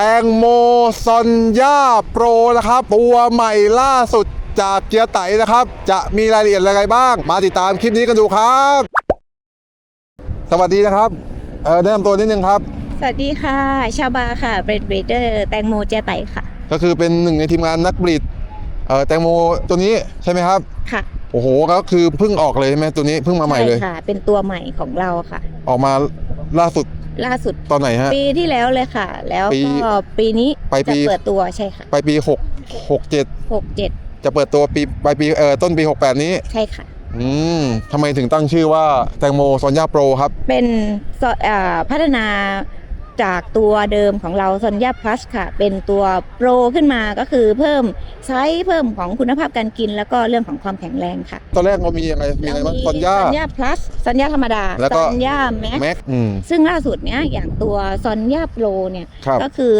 แตงโมซอนย่าโปรนะครับ ตัวใหม่ล่าสุดจากเกียร์ไตนะครับ จะมีรายละเอียดอะไรบ้าง มาติดตามคลิปนี้กันดูครับ สวัสดีนะครับเออแนะนำตัวนิดนึงครับ สวัสดีค่ะ ชาบาค่ะเบรดเบรดเดอร์แตงโมเจยไตค่ะ ก็คือเป็นหนึ่งในทีมงานนักบริดเออแตงโมตัวนี้ใช่ไหมครับ ค่ะ โอ้โหก็คือเพิ่งออกเลยใช่ไหมตัวนี้เพิ่งมาใหม่เลยช่ค่ะ เป็นตัวใหม่ของเราค่ะ ออกมาล่าสุด ล่าสุดตอนไหนฮะ ปีที่แล้วเลยค่ะ แล้วปีก็ปีนี้ปลายปี จะเปิดตัวใช่ค่ะปลายปีหกหกเจ็ดหกเจ็ดจะเปิดตัวปีปลายปีเอ่อต้นปี68นี้ ใช่ค่ะ อืมทำไมถึงตั้งชื่อว่าแตงโมซอนย่าโปรครับ เป็นซออ่าพัฒนา จากตัวเดิมของเราซอนยาพลัสค่ะ เป็นตัวโปรขึ้นมาก็คือเพิ่มไซส์เพิ่มของคุณภาพการกิน แล้วก็เรื่องของความแข็งแรงค่ะ ตอนแรกเรามียังไงมีอะไรบ้างซอนย่าซอนยาพลัสซอนยาธรรมดาแล้วก็ซอนยาแม็กแม็กอืมซึ่งล่าสุดเนี้ยอย่างตัวซอนยาโปรเนี่ยครับก็คือ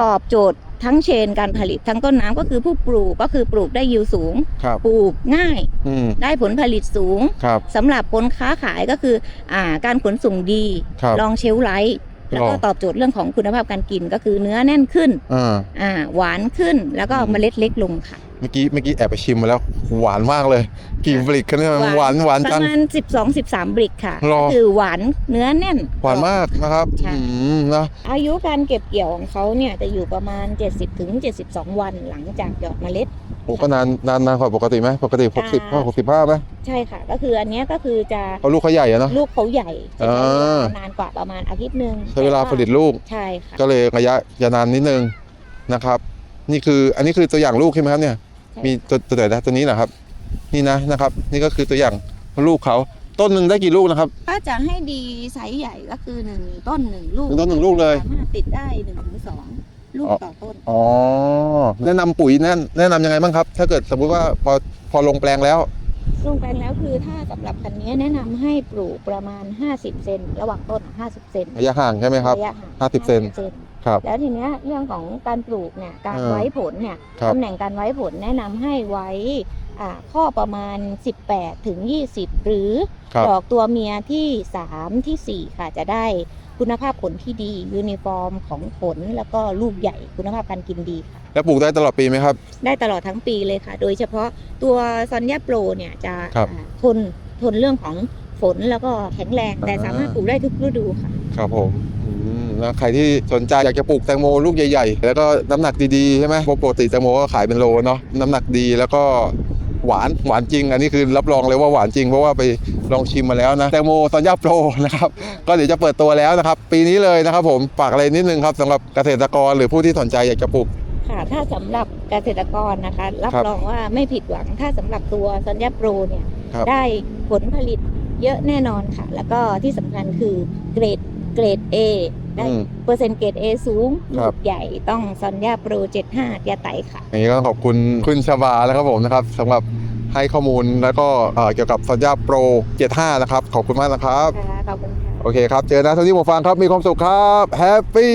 ตอบโจทย์ทั้งเชนการผลิตทั้งต้นน้ำก็คือผู้ปลูกก็คือปลูกได้ยิวสูงครับปลูกง่ายอืมได้ผลผลิตสูงครับสำหรับคนค้าขายก็คืออ่าการขนส่งดีครับลองเชลฟ์ไลท์ แล้วก็ลองตอบโจทย์เรื่องของคุณภาพการกินก็คือเนื้อแน่นขึ้นอ่าอ่าหวานขึ้นแล้วก็อืมเมล็ดเล็กลงค่ะ เมื่อกี้เมื่อกี้แอบไปชิมมาแล้วหวานมากเลยกี่บริกกันเนี่ยหวานหวานปจัระงมาณ 12-13 บริกค่ะรอ ก็คือหวานเนื้อแน่น หวานมากนะครับใช่ อืมนะอายุการเก็บเกี่ยวของเขาเนี่ยจะอยู่ประมาณ 70ถึง72 วันหลังจากหยอดเมล็ด โอ้ก็นานนานนานกว่าปกติไหมปกติหกสิบอ่าหกสิบห้าไหมใช่ค่ะ ก็คืออันเนี้ยก็คือจะเพราะลูกเขาใหญ่อะเนาะ ลูกเขาใหญ่จะอ่าใช้เวลานานกว่าประมาณอาทิตย์หนึ่งใช้เวลาผลิตลูกใช่ค่ะก็เลยระยะจะนานนิดนึงนะครับ นี่คืออันนี้คือตัวอย่างลูกใช่ไหมครับเนี่ยใช่ มีตัวตัวไหนนะตัวนี้เหรอครับ นี่นะนะครับ นี่ก็คือตัวอย่างลูกเขาต้นหนึ่งได้กี่ลูกนะครับ ถ้าจะให้ดีไซส์ใหญ่ก็คือหนึ่งต้นหนึ่งลูกหนึ่งต้นหนึ่งลูกเลย สามารถติดได้หนึ่งถึงสองลูกอ๋อต่อต้น อ๋อแนะนำปุ๋ยแนะแนะนำยังไงบ้างครับ ถ้าเกิดสมมุติว่าพอพอลงแปลงแล้ว ลงแปลงแล้วคือถ้าสำหรับพันธุ์นี้แนะนำให้ปลูกประมาณ 50 เซนระหว่างต้น 50 เซนระยะห่างใช่ไหมครับ ระยะห่าง50เซน ครับแล้วทีเนี้ยเรื่องของการปลูกเนี่ยการเออไว้ผลเนี่ยครับตำแหน่งการไว้ผลแนะนำให้ไว้อ่าข้อประมาณ 18 ถึง 20 หรือครับ ดอกตัวเมียที่ 3 ทีสี่4 ค่ะจะได้คุณภาพผลที่ดียูนิฟอร์มของผลแล้วก็ลูกใหญ่คุณภาพการกินดีค่ะ แล้วปลูกได้ตลอดปีไหมครับ ได้ตลอดทั้งปีเลยค่ะ โดยเฉพาะตัวซอนยาโปรเนี่ยจะครับอ่าทนทนเรื่องของฝนแล้วก็แข็งแรง แต่อ่า สามารถปลูกได้ทุกฤดูค่ะ ครับผม อืมแล้วใครที่สนใจอยากจะปลูกแตงโมลูกใหญ่ ๆ แล้วก็น้ำหนักดีๆใช่ไหมปกติแตงโมก็ขายเป็นโลเนาะน้ำหนักดีแล้วก็หวานหวานจริง อันนี้คือรับรองเลยว่าหวานจริงเพราะว่าไปลองชิมมาแล้วนะแตงโมซอนย่าโปรนะครับก็เดี๋ยวจะเปิดตัวแล้วนะครับ ปีนี้เลยนะครับผมฝากอะไรนิดนึงครับสำหรับเกษตรกรหรือผู้ที่สนใจอยากจะปลูกค่ะถ้าสำหรับเกษตรกรนะคะรับครับรองว่าไม่ผิดหวังถ้าสำหรับตัวซอนยาโปรเนี่ยครับได้ผลผลิตเยอะแน่นอนค่ะ แล้วก็ที่สำคัญคือเกรดเกรด A ได้อืม เปอร์เซ็นต์เกรด A สูงคลูรับกใหญ่ต้องซอนยาโปร75ยาไตค่ะ อย่างนี้ก็ขอบคุณคุณชบาแล้วครับผมนะครับสำหรับให้ข้อมูลแล้วก็เอ่อเกี่ยวกับซอนย่าโปร 75 นะครับ ขอบคุณมากนะครับ ค่ะ ขอบคุณค่ะ โอเคครับ เจอนะเท่าที่ผมฟังครับ มีความสุขครับ แฮปปี้